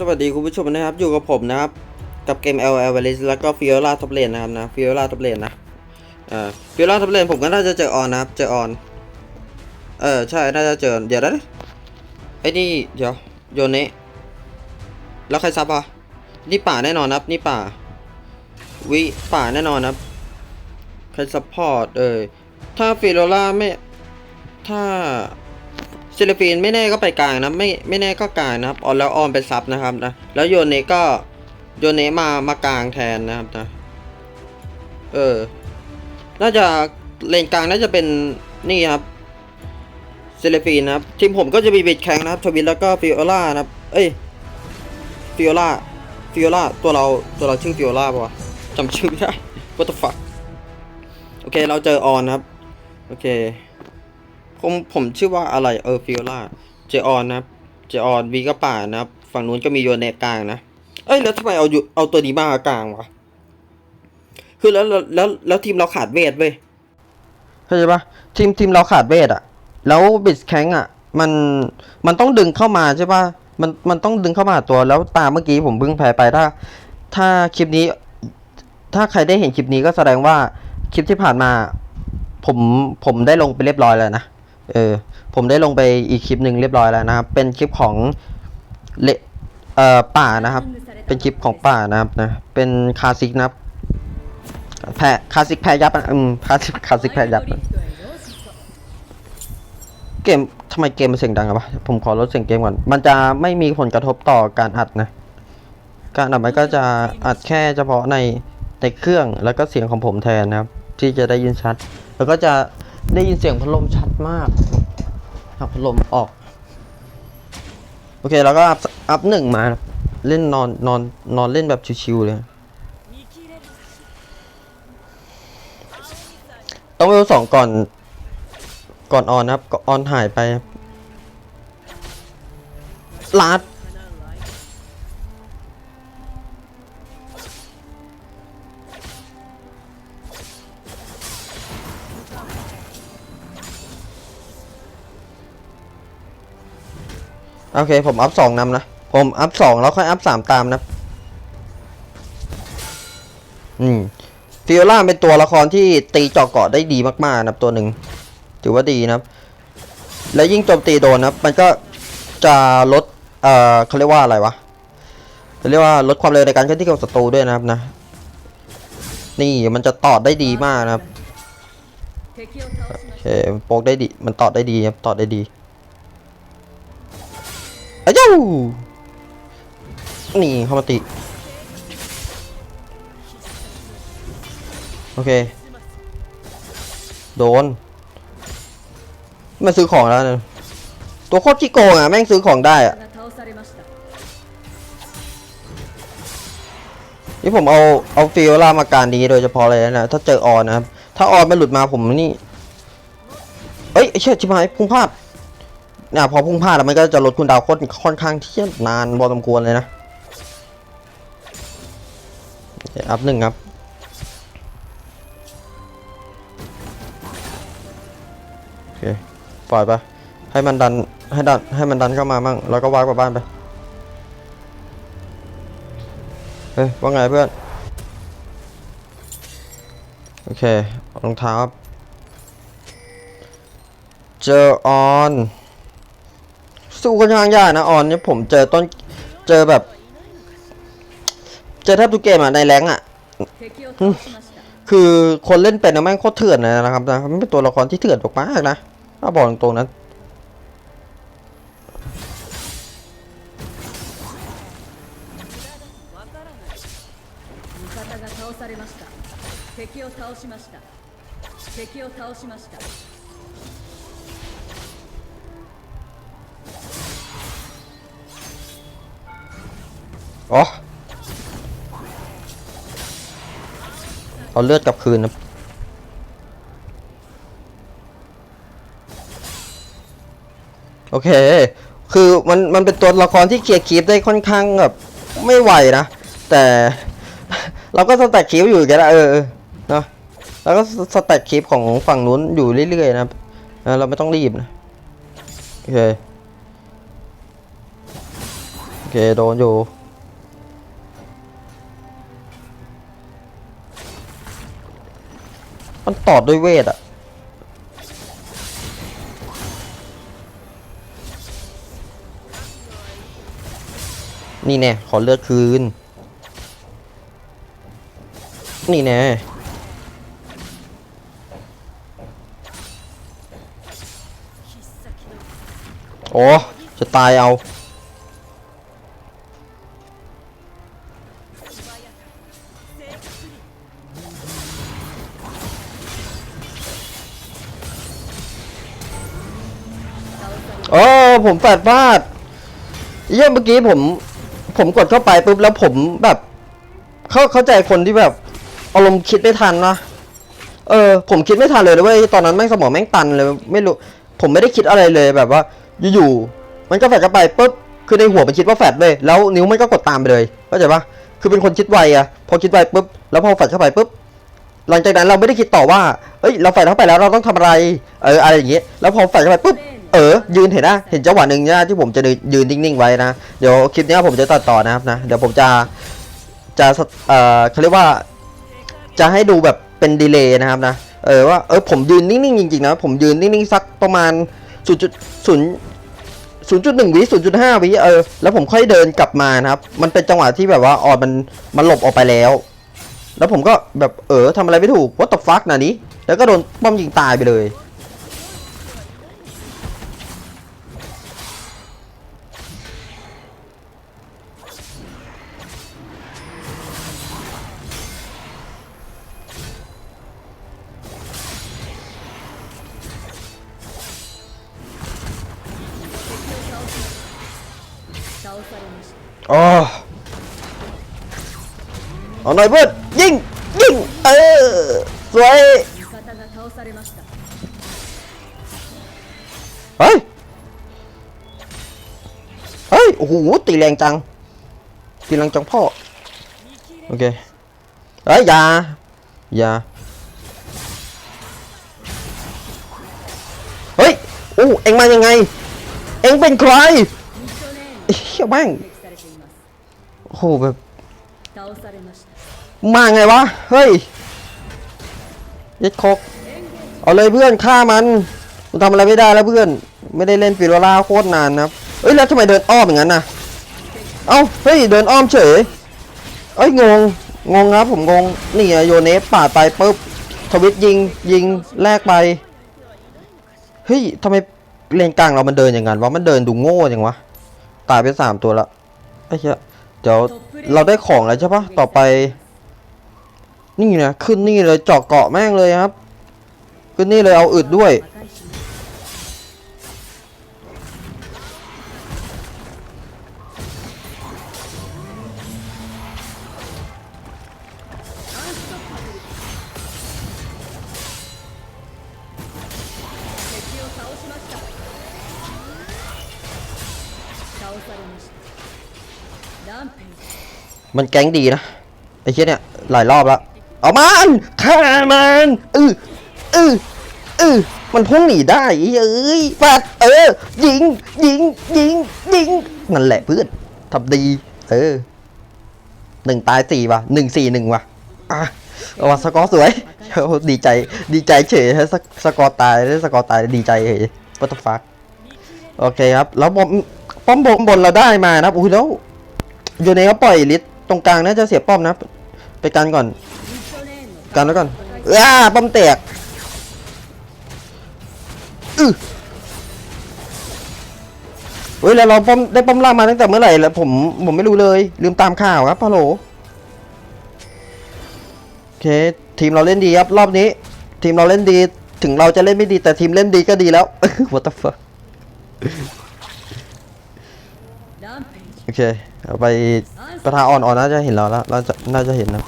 สวัสดีคุณผู้ชมนะครับ อยู่กับผมนะครับ กับเกม L L v a l i s แล้วก็ Fiora Top Lane นะครับนะ Fiora Top Lane นะเอ่อ Fiora Top Lane ผมก็น่าจะเจอออนนะครับ เจอออน เออใช่ น่าจะเจอ เดี๋ยวนะไอ้นี่ เดี๋ยว โยเนะแล้วใครซับอะ นี่ป่าแน่นอนนะครับ นี่ป่า วิป่าแน่นอนนะครับ ใครซัพพอร์ต เออถ้าฟิโรล่าไม่ ถ้า ซิลิฟีนไม่แน่ก็ไปกลางนะไม่ไม่แน่ก็กลางนะครับออนแล้วออมไปซับนะครับนะแล้วโยเนก็โยเนมามากลางแทนนะครับนะเออน่าจะเลนกลางน่าจะเป็นนี่ครับซิลิฟีนนะครับทีมผมก็จะมีบิดแข็งนะครับทวินแล้วก็ฟิโอล่านะครับ เอ้ยฟิโอล่าฟิโอล่าตัวเราตัวเราชื่อฟิโอล่าปะวะจำชื่อไม่ได้ what the fuck โอเคเราเจอออนนะครับ โอเค ผมผมชื่อว่าอะไรเออฟิโอลาเจออนนะเจออนวีก็ป่านะครับ ฝั่งนู้นก็มีโยเนกลางนะ เอ้ยแล้วทำไมเอาอยู่เอาตัวนี้มากลางวะคือแล้วแล้วแล้วแล้วทีมเราขาดเวทเว้ยเข้าใจปะทีมทีมเราขาดเวทอะแล้วบิสแข้งอะมันมันต้องดึงเข้ามาใช่ปะมันมันต้องดึงเข้ามาหาตัวแล้วตามเมื่อกี้ผมเพิ่งแพ้ไปถ้า ถ้าคลิปนี้ ถ้าใครได้เห็นคลิปนี้ก็แสดงว่าคลิปที่ผ่านมา ผมผมได้ลงไปเรียบร้อยแล้วนะ เออผมได้ลงไปอีกคลิปหนึ่งเรียบร้อยแล้วนะครับ เป็นคลิปของเลเอ่อป่านะครับ เป็นคลิปของป่านะครับนะ เป็นคาซิกนะครับแพ้คาซิกแพ้ยับอะอืมคาซิกคาซิกแพ้ยับอะเกมทำไมเกมมันเสียงดังอะวะผมขอลดเสียงเกมก่อน มันจะไม่มีผลกระทบต่อการอัดนะ การอัดมันก็จะอัดแค่เฉพาะในในเครื่องแล้วก็เสียงของผมแทนนะครับ ที่จะได้ยินชัด แล้วก็จะ ได้ยินเสียงพัดลมชัดมากเอาพัดลมออก โอเคแล้วก็อัพอัพหนึ่งมา เล่นนอนนอนนอนเล่นแบบชิวๆเลย ต้องเวลสองก่อน ก่อนออนนะครับก่อนออนหายไปลาด โอเค ผมอัพสองนำนะ ผมอัพสองแล้วค่อยอัพสามตามนะ อืมฟิโอล่าเป็นตัวละครที่ตีเจาะเกาะได้ดีมากๆนะครับตัวหนึ่งถือว่าดีนะครับและยิ่งโจมตีโดนนะมันก็จะลดเอ่อเขาเรียกว่าอะไรวะเขาเรียกว่าลดความเร็วในการเคลื่อนที่ของศัตรูด้วยนะครับนะ นี่มันจะตอดได้ดีมากนะครับโอเคโปกได้ดีมันตอดได้ดีครับตอดได้ดี อ้ยนี่เข้ามาติโอเค โดนมาซื้อของแล้วนะตัวโคตรจิโกงอะ แม่งซื้อของได้อะนี่ผมเอาเอาฟิลล่ามาการดีโดยเฉพาะเลยนะ ถ้าเจอออนนะครับ ถ้าออนไม่หลุดมาผมนี่ เอ้ยเชื่อชิมายพุ่งภาพ เนี่ยพอพุ่งพลาดแล้วมันก็จะลดคุณดาวค่อนค่อนข้างที่จะนานพอสมควรเลยนะอเคอัพหนึ่งครับโอเคปล่อยไปให้มันดันให้ดันให้มันดันเข้ามามั่งแล้วก็วางกลับบ้านไปเฮ้ยว่าไงเพื่อนโอเครองเท้าเจอออน สู้ค่อนข้างยากนะออนเนี่ยผมเจอต้น เจอแบบ เจอแทบทุกเกมอะในแรงค์อะ 敵を倒しました คือคนเล่นเป็นนะแม่งโคตรเถื่อนเลยนะครับนะมันเป็นตัวละครที่เถื่อนมากๆนะถ้าบอกตรงๆนะ 味方が倒されました敵を倒しました敵を倒しました อ๋อเอาเลือดกลับคืนนะโอเค คือมันมันเป็นตัวละครที่เคลียร์คีปได้ค่อนข้างแบบไม่ไหวนะ แต่ เราก็สแต็กคีปอยู่กันละเออเออเนาะแล้วก็สแต็กคีปของฝั่งนู้นอยู่เรื่อยๆนะนะเราไม่ต้องรีบนะโอเคโอเคโดนอยู่ มันตอดด้วยเวทอะนี่แน่ขอเลือดคืน นี่แน่โอ้จะตายเอา โอ้ผมแปดพลาดเยี่ยเมื่อกี้ผม ผมกดเข้าไปปุ๊บแล้วผมแบบ เข้าเข้าใจคนที่แบบอารมณ์คิดไม่ทันนะเออ ผมคิดไม่ทันเลยนะเว้ยตอนนั้นแม่งสมองแม่งตันเลย ไม่รู้ ผมไม่ได้คิดอะไรเลยแบบว่า อยู่ๆมันก็แฟดเข้าไปปุ๊บคือในหัวมันคิดว่าแฟดเลยแล้วนิ้วมันก็กดตามไปเลยเข้าใจปะคือเป็นคนคิดไวอะพอคิดไวปุ๊บแล้วพอแฟดเข้าไปปุ๊บหลังจากนั้นเราไม่ได้คิดต่อว่า เอ้ย เราแฟดเข้าไปแล้วเราต้องทำอะไร เออ อะไรอย่างเงี้ย แล้วพอแฟดเข้าไปปุ๊บ เออยืนเห็นนะเห็นจังหวะหนึ่งนะที่ผมจะยืนนิ่งๆไว้นะเดี๋ยวคลิปนี้ผมจะตัดต่อนะครับนะเดี๋ยวผมจะจะเอ่อเขาเรียกว่าจะให้ดูแบบเป็นดีเลย์นะครับนะเออว่าเออผมยืนนิ่งๆจริงๆนะผมยืนนิ่งๆสักประมาณ0.0 0.1วิ0.5วิเออแล้วผมค่อยเดินกลับมานะครับ มันเป็นจังหวะที่แบบว่าออดมันมันหลบออกไปแล้ว แล้วผมก็แบบเออทำอะไรไม่ถูก what the fuck นะนี้แล้วก็โดนป้อมยิงตายไปเลย เอาหน่อยเพื่อนยิงยิงเออสวยเฮ้ยเฮ้ยโอ้โหตีแรงจังตีแรงจังพ่อโอเคเฮ้ยอย่าอย่าเฮ้ยโอ้เอ็งมายังไง เอ็งเป็นใครเฮียแม่งโอ้โหแบบ มาไงวะ เฮ้ยยัดคกเอาเลยเพื่อนฆ่ามันมันทำอะไรไม่ได้แล้วเพื่อน ไม่ได้เล่นฟิโรล่าโคตรนานนะครับเอ้ยแล้วทำไมเดินอ้อมอย่างนั้นน่ะเอ้าเฮ้ยเดินอ้อมเฉยเอ้ยงงงงครับผมงงนี่โยเนฟปาดไปปุ๊บทวิตยิงยิงแลกไปเฮ้ยทำไมเลนกลางเรามันเดินอย่างนั้นวะมันเดินดูโง่จังวะตายไปสามตัวละไอ้เหี้ยเดี๋ยวเราได้ของแล้วใช่ปะต่อไป นี่นะขึ้นนี่เลยเจาะเกาะแม่งเลยครับ ขึ้นนี่เลยเอาอึดด้วย มันแก๊งดีนะ ไอ้เชี่ยเนี่ย หลายรอบแล้ว เอามันฆ่ามันอืออืออือมันพุ่งหนีได้เอ้ยฟาดเออ ยิง ยิง ยิง ยิง นั่นแหละเพื่อนทำดี เออหนึ่งตายสี่ว่ะหนึ่งสี่หนึ่งว่ะอะว่าสกอร์สวยดีใจ ดีใจเฉยสสกอร์ตายแล้วสกอร์ตายดีใจเฉยวัตฟักโอเคครับ แล้วบอมป้อมบงบนเราได้มานะอุ้ยแล้วอยู่ในเขาปล่อยลิสตรงกลางน่าจะเสียป้อมนะ ไปกันก่อน กันแล้วกัอนอ้าป้อมแตกอือเฮ้ยแล้วเราป้อมได้ป้อมล่างมาตั้งแต่เมื่อไหร่แล้วผมผมไม่รู้เลย ลืมตามข่าวครับพะโหลโอเค ทีมเราเล่นดีครับ รอบนี้ ทีมเราเล่นดีถึงเราจะเล่นไม่ดีแต่ทีมเล่นดีก็ดีแล้ว what the fuck โอเคเอาไปประทานอ่อนๆน่าจะเห็นเราแล้วเราจะน่าจะเห็นแล้ว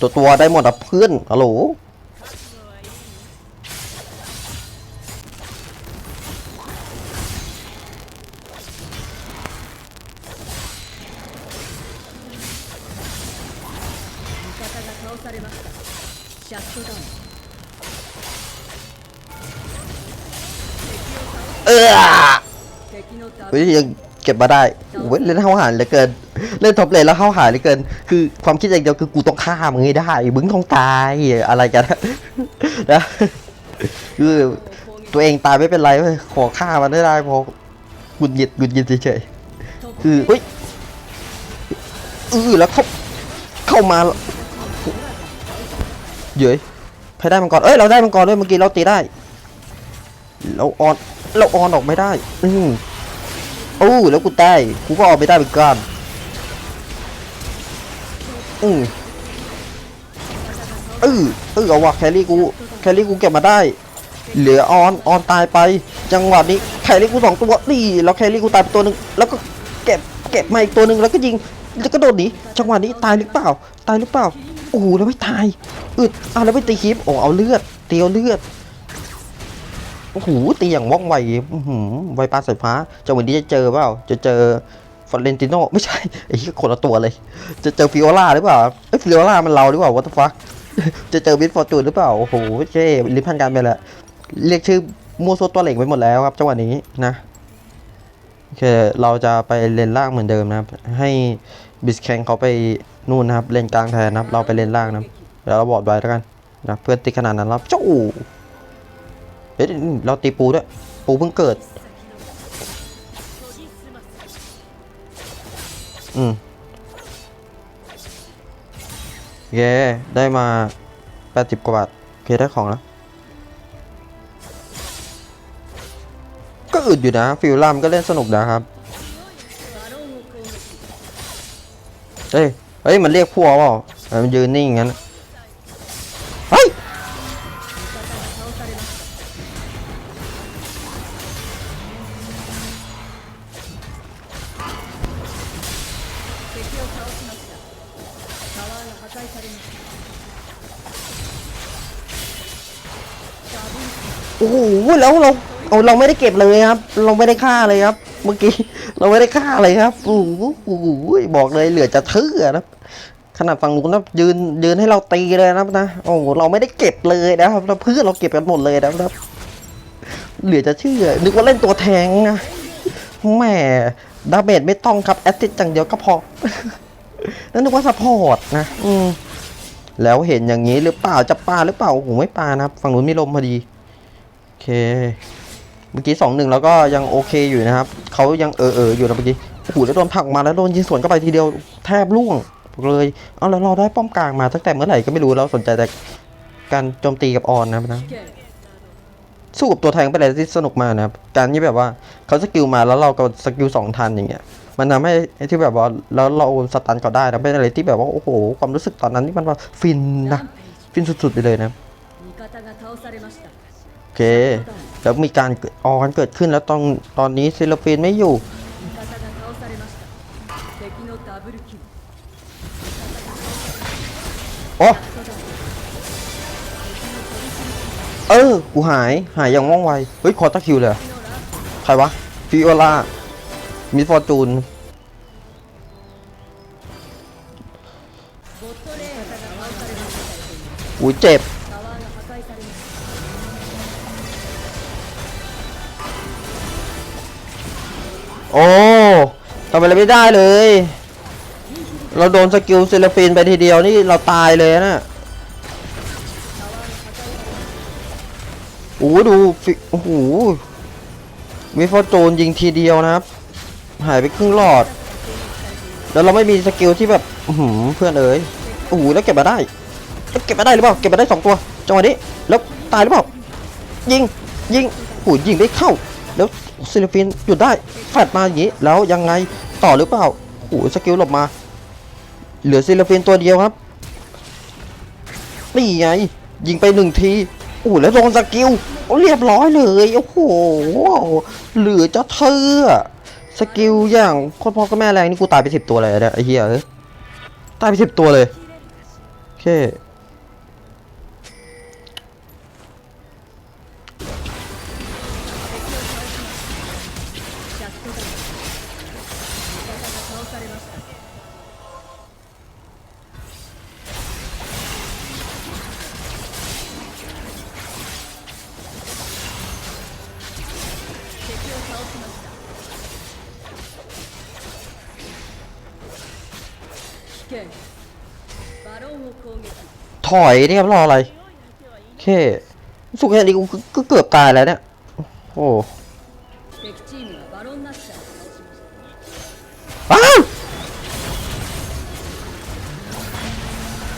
ตัวตัวได้หมดอะเพื่อนฮัลโหลเออเฮ้ยยังเก็บมาได้เว้ยเล่นห้าวหานเหลือเกิน เล่นท็อปเลนแล้วเข้าหารเลือเกิน คือความคิดอย่างเดียวคือกูต้องฆ่ามึงให้ได้มึงต้องตายอะไรกันนะคือตัวเองตายไม่เป็นไรขอฆ่ามันได้ได้พอหงุดหงิดหงุดหงิดเฉยๆคือเฮ้ยเออแล้วเข้าเข้ามาเย้ยใครได้มังกรเอ้ยเราได้มังกรด้วยเมื่อกี้เราตีได้ เราออนเราออนออกไม่ได้ อืมโอ้แล้วกูตายกูก็ออกไม่ได้เหมือนกัน อืมเออเออเอาวะแครี่กูแครี่กูเก็บมาได้ เหลือออนออนตายไป จังหวะนี้แครี่กูสองตัวนี่แล้วแครี่กูตายไปตัวหนึ่งแล้วก็เก็บเก็บมาอีกตัวหนึ่งแล้วก็ยิงแล้วก็โดดหนีจังหวะนี้ตายหรือเปล่า ตายหรือเปล่าโอ้โหแล้วไม่ตายอึดเอาแล้วไม่ตีคลิปโอ้เอาเลือดเตียวเลือดโอ้โหตีอย่างว่องไวอื้อหือไวปลาสายฟ้าจังหวะนี้จะเจอเปล่าจะเจอ ฟอเรนติโนไม่ใช่ไอ้เหี้ยคนละตัวเลย จะเจอฟิโอล่าหรือเปล่าเอ้ฟิโอล่ามันเราหรือเปล่าวัตฟักจะเจอวิทฟอร์จูนหรือเปล่าโอ้โหเจ๊ลิ้นพันกันไปและเรียกชื่อมัวโซวตัวเหล่งไปหมดแล้วครับจังหวะนี้นะโอเคเราจะไปเลนล่างเหมือนเดิมนะครับ ให้บิสแคงเขาไปนู่นนะครับเลนกลางแทนนะครับเราไปเลนล่างนะครับเดี๋ยวเราบอดไว้แล้วกันนะเพื่อนติดขนาดนั้นแล้วจู้เฮ้ยเราตีปูด้วยปูเพิ่งเกิด อืมเย้ได้มา 80 กว่าบาทโอเคได้ของแล้ว ก็อึดอยู่นะ ฟิลลามก็เล่นสนุกนะครับ เฮ้ย เฮ้ย มันเรียกพวกเปล่ามันยืนนิ่งงั้น โอ้โหแล้วเราเอาเราไม่ได้เก็บเลยครับ เราไม่ได้ฆ่าเลยครับ เมื่อกี้เราไม่ได้ฆ่าเลยครับโอ้โห้บอกเลยเหลือจะเชื่อนะขนาดฝั่งนู้นนะยืนยืนให้เราตีเลยนะครับนะโอ้โหเราไม่ได้เก็บเลยนะครับเพื่อนเราเก็บกันหมดเลยนะครับ เหลือจะเชื่อนึกว่าเล่นตัวแทงนะแหม่ดาเมจไม่ต้องครับแอสซิสอย่างเดียวก็พอนั่นนึกว่าซัพอร์ตนะอืมแล้วเห็นอย่างนี้หรือเปล่าจะปาหรือเปล่าโอ้โหไม่ปานะครับฝั่งนู้นมีลมพอดี เค เมื่อกี้สองหนึ่งแล้วก็ยังโอเคอยู่นะครับ เขายังเออเอออยู่นะเมื่อกี้โอ้โหแล้วโดนผลักมาแล้วโดนยิงสวนเข้าไปทีเดียวแทบล่วงเลยเอาแล้วเราได้ป้อมกลางมาตั้งแต่เมื่อไหร่ก็ไม่รู้เราสนใจแต่การโจมตีกับออนนะครับนะสู้กับตัวแทงเป็นอะไรที่สนุกมากนะครับการที่แบบว่าเขาสกิลมาแล้วเราก็สกิลสองทันอย่างเงี้ยมันทำให้ที่แบบว่าแล้วเราสตันเขาได้นะเป็นอะไรที่แบบว่าโอ้โหความรู้สึกตอนนั้นที่มันว่าฟินนะฟินสุดๆไปเลยนะ ค แล้วมีการออกันเกิดขึ้นแล้วตอนตอนนี้ศิลปินไม่อยู่โอ้เออ กูหาย หายอย่างว่องไว เฮ้ย คอตะคิวเลยใครวะ ฟิโอลา มิฟอร์จูน อุ้ยเจ็บ โอ้ทำอะไรไม่ได้เลย เราโดนสกิลเซลฟินไปทีเดียวนี่เราตายเลยนะโอ้ดูฟิโอ้โหมิฟอร์จูนยิงทีเดียวนะครับ หายไปครึ่งหลอด แล้วเราไม่มีสกิลที่แบบอื้อหือเพื่อนเอ๋ยโอ้โหแล้วเก็บมาได้เอ้ยเก็บมาได้หรือเปล่าเก็บมาได้สองตัวจังหวะนี้แล้วตายหรือเปล่ายิงยิงโอ้ยิงได้เข้า แล้ว ซิลฟินหยุดได้แฟดมาอย่างนี้แล้วยังไงต่อหรือเปล่าโอ้สกิลหลบมา เหลือซิลฟินตัวเดียวครับนี่ไงยิงไปหนึ่งทีโอ้แล้วโดนสกิลเรียบร้อยเลยโอ้โหเหลือจะเชื่อสกิลอย่างโคตรพ่อก็แม่แรงนี่กูตายไปสิบตัวเลยนี่ยไอ้เหี้ยตายไปสิบตัวเลยโอเค ถอยนี่ครับรออะไรโอเคสุกแค่นี้ก็เกือบตายแล้วเนี่ย โอ้อ้าว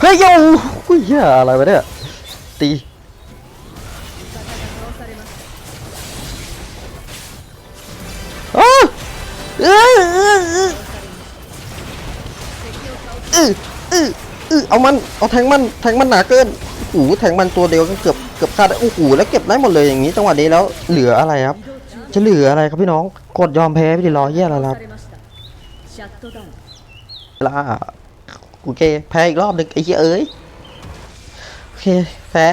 เฮ้ยโอ้ยอะไรวะเนี่ยตี เออเออเออเอามัน เอาแทงมัน แทงมันหนาเกินโอ้โหแทงมันตัวเดียวก็เกือบ เกือบขาด้ โอ้โห แล้วเก็บได้หมดเลยอย่างนี้จังหวะนี้แล้ว เหลืออะไรครับ จะเหลืออะไรครับพี่น้อง กดยอมแพ้พี่ดิรอแย่แล้วครับล่าโอเค แพ้อีกรอบหนึ่งไอ้เหี้ยเอ้ย โอเค แพ้